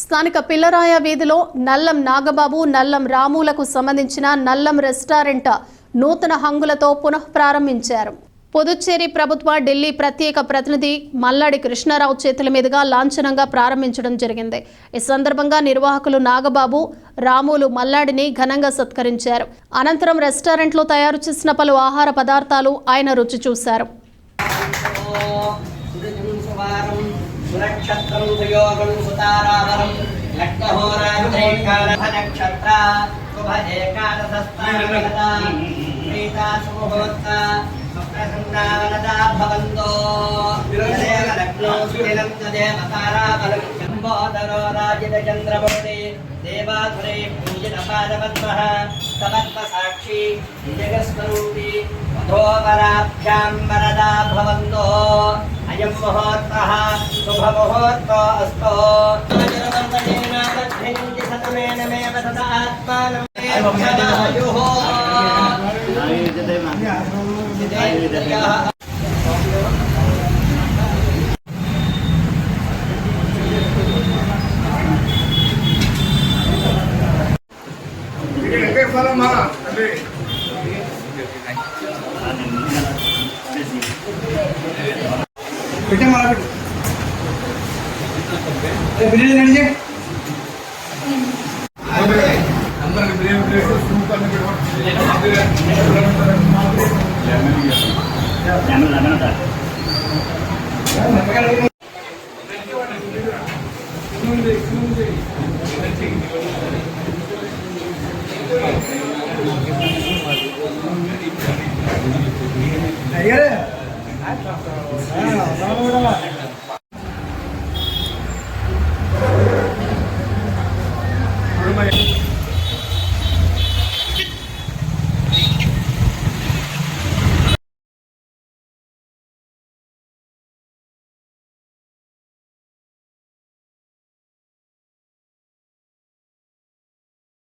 స్థానిక పిల్లరాయ వీధిలో నల్లం నాగబాబు నల్లం రాములకు సంబంధించిన నల్లం రెస్టారెంట్ నూతన హంగులతో పునః ప్రారంభించారు. పుదుచ్చేరి ప్రభుత్వ ఢిల్లీ ప్రత్యేక ప్రతినిధి మల్లాడి కృష్ణారావు చేతుల మీదుగా లాంఛనంగా ప్రారంభించడం జరిగింది. ఈ సందర్భంగా నిర్వాహకులు నాగబాబు రాములు మల్లాడిని ఘనంగా సత్కరించారు. అనంతరం రెస్టారెంట్లో తయారు చేసిన పలు ఆహార పదార్థాలు ఆయన రుచి చూశారు. సునక్షత్రం సుయోగం సుతారావరం లగ్నహోరాజుదైకాలభ నక్షత్ర శుభ భవంతో లగ్నో సుదినం తదేవ తారాబలం చంబోదరో దేవాధురే పూజిత పాదపద్మః సమత్వ సాక్షి జగస్వరూపి మధోవరాభ్యాం వరదా భవంతో अयं महोत्तः शुभमुहूर्त अस्तु सतमेन मे वसत आत्मानम् Thank you. పెట్టే మళ్ళా పెట్టు ఏ, బిర్యానీ రెడీ చేయి అందరికి బిర్యానీ ప్లేస్ సూప్ అన్ని